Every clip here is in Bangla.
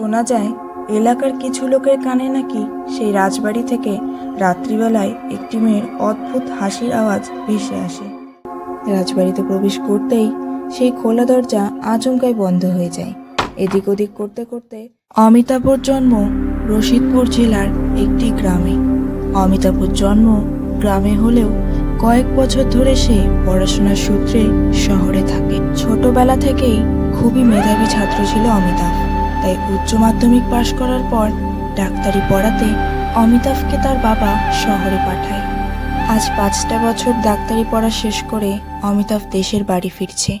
শোনা যায়, এলাকার কিছু লোকের কানে নাকি সেই রাজবাড়ি থেকে রাত্রিবেলায় একটি মেয়ের অদ্ভুত হাসির আওয়াজ ভেসে আসে। রাজবাড়িতে প্রবেশ করতেই সেই খোলা দরজা আচমকায় বন্ধ হয়ে যায়। এদিক ওদিক করতে করতে অমিতাভর জন্ম রশিদপুর জেলার একটি গ্রামে। অমিতাভর জন্ম গ্রামে হলেও কয়েক বছর ধরে সে পড়াশোনার সূত্রে শহরে থাকে। ছোটবেলা থেকেই খুবই মেধাবী ছাত্র ছিল অমিতাভ। তাই উচ্চ মাধ্যমিক পাশ করার পর ডাক্তারি পড়াতে অমিতাভকে তার বাবা শহরে পাঠায়। আজ পাঁচটা বছর ডাক্তারি পড়া শেষ করে অমিতাভ দেশের বাড়ি ফিরছে।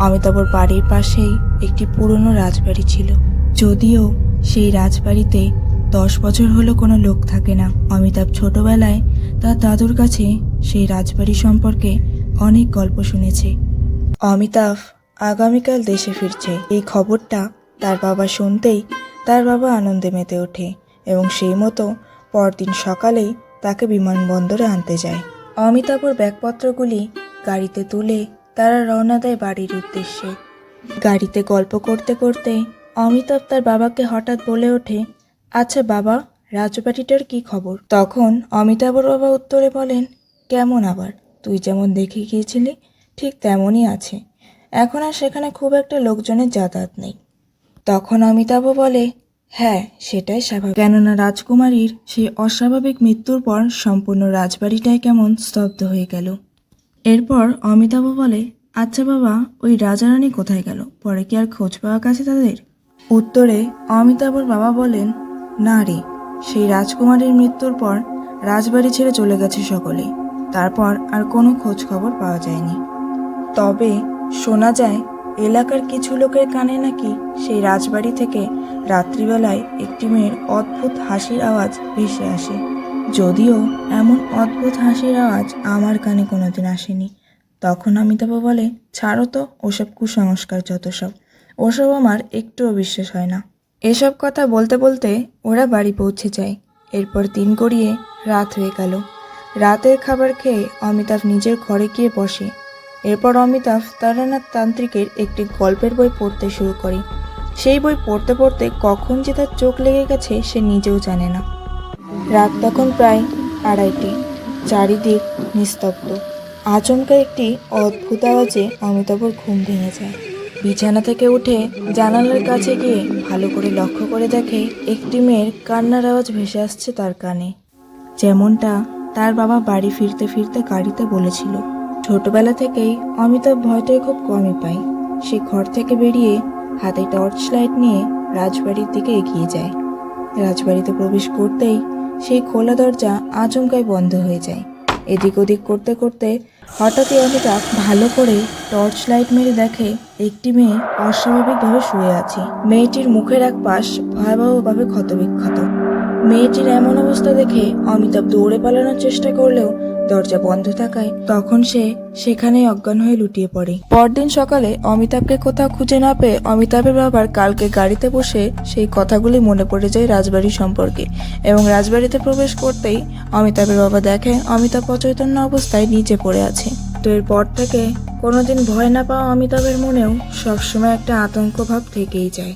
অমিতাভর বাড়ির পাশেই একটি পুরনো রাজবাড়ি ছিল। যদিও সেই রাজবাড়িতে দশ বছর হলো কোনো লোক থাকে না। অমিতাভ ছোটবেলায় তার দাদুর কাছে সেই রাজবাড়ি সম্পর্কে অনেক গল্প শুনেছে। অমিতাভ আগামীকাল দেশে ফিরছে। এই খবরটা তার বাবা শুনতেই তার বাবা আনন্দে মেতে ওঠে এবং সেই মতো পরদিন সকালেই তাকে বিমানবন্দরে আনতে যায়। অমিতাভর ব্যাগপত্রগুলি গাড়িতে তুলে তারা রওনা দেয় বাড়ির উদ্দেশ্যে। গাড়িতে গল্প করতে করতে অমিতাভ তার বাবাকে হঠাৎ বলে ওঠে আচ্ছা বাবা, রাজবাড়িটার কি খবর? তখন অমিতাভর বাবা উত্তরে বলেন, কেমন আবার? তুই যেমন দেখে গিয়েছিলি, ঠিক তেমনই আছে। এখন আর সেখানে খুব একটা লোকজনের যাতায়াত নেই। তখন অমিতাভ বলে হ্যাঁ সেটাই স্বাভাবিক। কেননা রাজকুমারীর সেই অস্বাভাবিক মৃত্যুর পর সম্পূর্ণ রাজবাড়িটাই কেমন স্তব্ধ হয়ে গেল। এরপর অমিতাভ বলে আচ্ছা বাবা, ওই রাজারানী কোথায় গেল? পরে কি আর খোঁজ পাওয়া গেছে তাদের? উত্তরে অমিতাভর বাবা বলেন, না রে, সেই রাজকুমারীর মৃত্যুর পর রাজবাড়ি ছেড়ে চলে গেছে সকলে। তারপর আর কোনো খোঁজ খবর পাওয়া যায়নি। তবে শোনা যায় এলাকার কিছু লোকের কানে নাকি সেই রাজবাড়ি থেকে রাত্রিবেলায় একটি মেয়ের অদ্ভুত হাসির আওয়াজ ভেসে আসে। যদিও এমন অদ্ভুত হাসির আওয়াজ আমার কানে কোনোদিন আসেনি। তখন অমিতাভ বলে, ছাড়ো তো, ওসব কুসংস্কার যত সব। ওসব আমার একটুও বিশ্বাস হয় না। এসব কথা বলতে বলতে ওরা বাড়ি পৌঁছে যায়। এরপর দিন গড়িয়ে রাত হয়ে গেল। রাতের খাবার খেয়ে অমিতাভ নিজের ঘরে গিয়ে বসে। এরপর অমিতাভ তারানাথ তান্ত্রিকের একটি গল্পের বই পড়তে শুরু করে। সেই বই পড়তে পড়তে কখন যে তার চোখ লেগে গেছে সে নিজেও জানে না। রাত তখন প্রায় আড়াইটি। চারিদিক নিস্তব্ধ। আচমকা একটি অদ্ভুত আওয়াজে অমিতাভর ঘুম ভেঙে যায়। বিছানা থেকে উঠে জানালার কাছে গিয়ে ভালো করে লক্ষ্য করে দেখে একটি মেয়ের কান্নার আওয়াজ ভেসে আসছে তার কানে। যেমনটা তার বাবা বাড়ি ফিরতে ফিরতে গাড়িতে বলেছিল। ছোটবেলা থেকেই অমিতাভ ভয়টাই খুব কমই পায়। সে ঘর থেকে বেরিয়ে হাতে টর্চ লাইট নিয়ে রাজবাড়ির দিকে এগিয়ে যায়। রাজবাড়িতে প্রবেশ করতেই সেই খোলা দরজা আচমকায় বন্ধ হয়ে যায়। এদিক ওদিক করতে করতে হঠাৎই অমিতাভ ভালো করে টর্চ লাইট মেরে দেখে, একটি মেয়ে অস্বাভাবিকভাবে শুয়ে আছে। মেয়েটির মুখের এক পাশ ভয়াবহভাবে ক্ষতবিক্ষত। মেয়েটির এমন অবস্থা দেখে অমিতাভ দৌড়ে পালানোর চেষ্টা করলেও দরজা বন্ধ থাকায় তখন সে সেখানেই অজ্ঞান হয়ে লুটিয়ে পড়ে। পরদিন সকালে অমিতাভকে কোথাও খুঁজে না পেয়ে অমিতাভের বাবার কালকে গাড়িতে বসে সেই কথাগুলি মনে পড়ে যায় রাজবাড়ি সম্পর্কে এবং রাজবাড়িতে প্রবেশ করতেই অমিতাভের বাবা দেখে অমিতাভ অচৈতন্য অবস্থায় নিচে পড়ে আছে। তো এরপর থেকে কোনোদিন ভয় না পাওয়া অমিতাভের মনেও সবসময় একটা আতঙ্ক ভাব থেকেই যায়।